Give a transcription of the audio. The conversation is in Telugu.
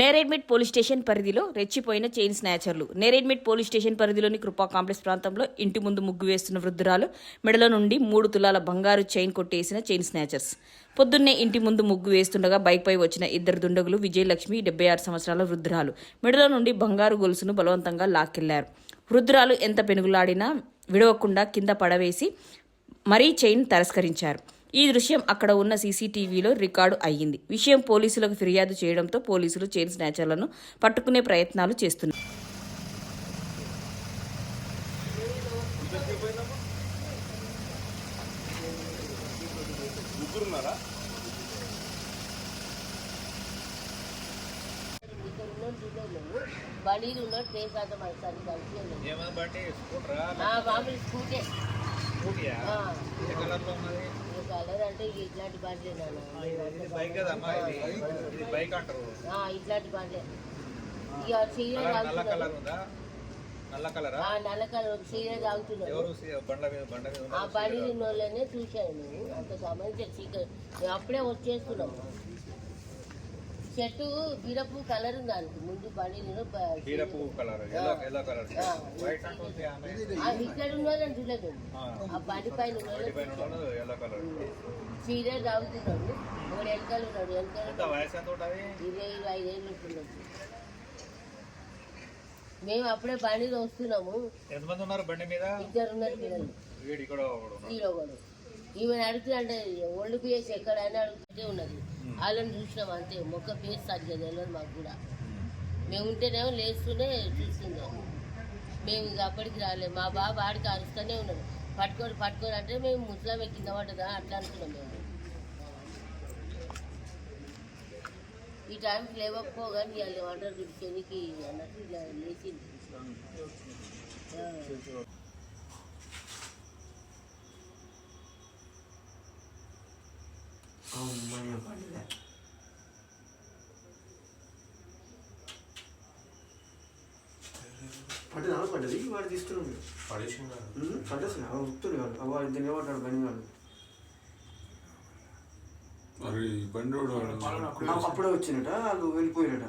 నేరేడ్మిట్ పోలీస్ స్టేషన్ పరిధిలో రెచ్చిపోయిన చైన్ స్నాచర్లు. నేరేడ్మిట్ పోలీస్ స్టేషన్ పరిధిలోని కృపా కాంప్లెక్స్ ప్రాంతంలో ఇంటి ముందు ముగ్గు వేస్తున్న వృద్ధురాలు మెడల నుండి మూడు తులాల బంగారు చైన్ కొట్టేసిన చైన్ స్నాచర్స్. పొద్దున్నే ఇంటి ముందు ముగ్గు వేస్తుండగా బైక్పై వచ్చిన ఇద్దరు దుండగులు విజయలక్ష్మి డెబ్బై ఆరు సంవత్సరాల వృద్ధురాలు మెడలో నుండి బంగారు గొలుసును బలవంతంగా లాక్కెళ్ళారు. వృద్ధురాలు ఎంత పెనుగులాడినా విడవకుండా కింద పడవేసి మరీ చైన్ తిరస్కరించారు. ఈ దృశ్యం అక్కడ ఉన్న సీసీటీవీలో రికార్డు అయ్యింది. విషయం పోలీసులకు ఫిర్యాదు చేయడంతో పోలీసులు చైన్ స్నాచర్లను పట్టుకునే ప్రయత్నాలు చేస్తున్నారు. బండిలు సరిగ్గా స్కూటే స్కూటీయా ఆ, ఏ కలర్లో ఉన్నది ఈ కలర్ అంటే ఇట్లాంటి బండ్లే ఇట్లాంటి బండ్లే. ఇక నల్ల కలర్ నల్ల కలరా? ఆ బండ వాళ్ళనే చూశాను నువ్వు అంత సంబంధించిన అప్పుడే వచ్చేస్తున్నాము చెట్టు బీరపు కలర్ ఉంది దానికి. ముందు బండి కలర్ ఎల్లో కలర్. ఇక్కడ ఉన్నదని చూడలేదు. ఆ. బండి పైన ఎల్లో కలర్. చీర తాగుతున్నాడు. ఒకడు వెనకాల ఉన్నాడు. వెనకాల ఇరవై ఇరవై ఐదేళ్ళు ఉంటుండొచ్చు మేము అప్పుడే బండిలో వస్తున్నాము ఎంతమంది ఉన్నారు బండి మీద? ఇద్దరు ఉన్నారు పిల్లలు. హీరో కూడా ఈమె అడుగుతుందంటే ఒళ్ళు పేసి ఎక్కడ అని అడుగుతుంటే ఉన్నది. వాళ్ళని చూసినాం అంతే. మొక్క పేసి సరిగ్గా తెలియదు మాకు కూడా. మేము ఉంటేనేమో లేస్తూనే చూస్తున్నాం మేము ఇక అప్పటికి రాలేదు మా బాబు ఆడికి అరుస్తూనే ఉన్నాడు. పట్టుకొని పట్టుకొని అంటే మేము ముసలామే కింద పడ్డదా? అట్లా అనుకున్నాం మేము. ఈ టైంకి లేవకపోగానే ఇవాళ ఏమంటారు శనికి అన్నట్టు ఇలా లేచింది. ఆ. పడ్డది అలా పడ్డది వాడు తీస్తున్నాడు పడ్డేసి అవి ఉత్తుడు కాదు. అవ్వ దీన్ని ఏమంటాడు బండి వాడు. మరి బండి వాడు వాడు- అప్పుడే వచ్చినట వాళ్ళు వెళ్ళిపోయినట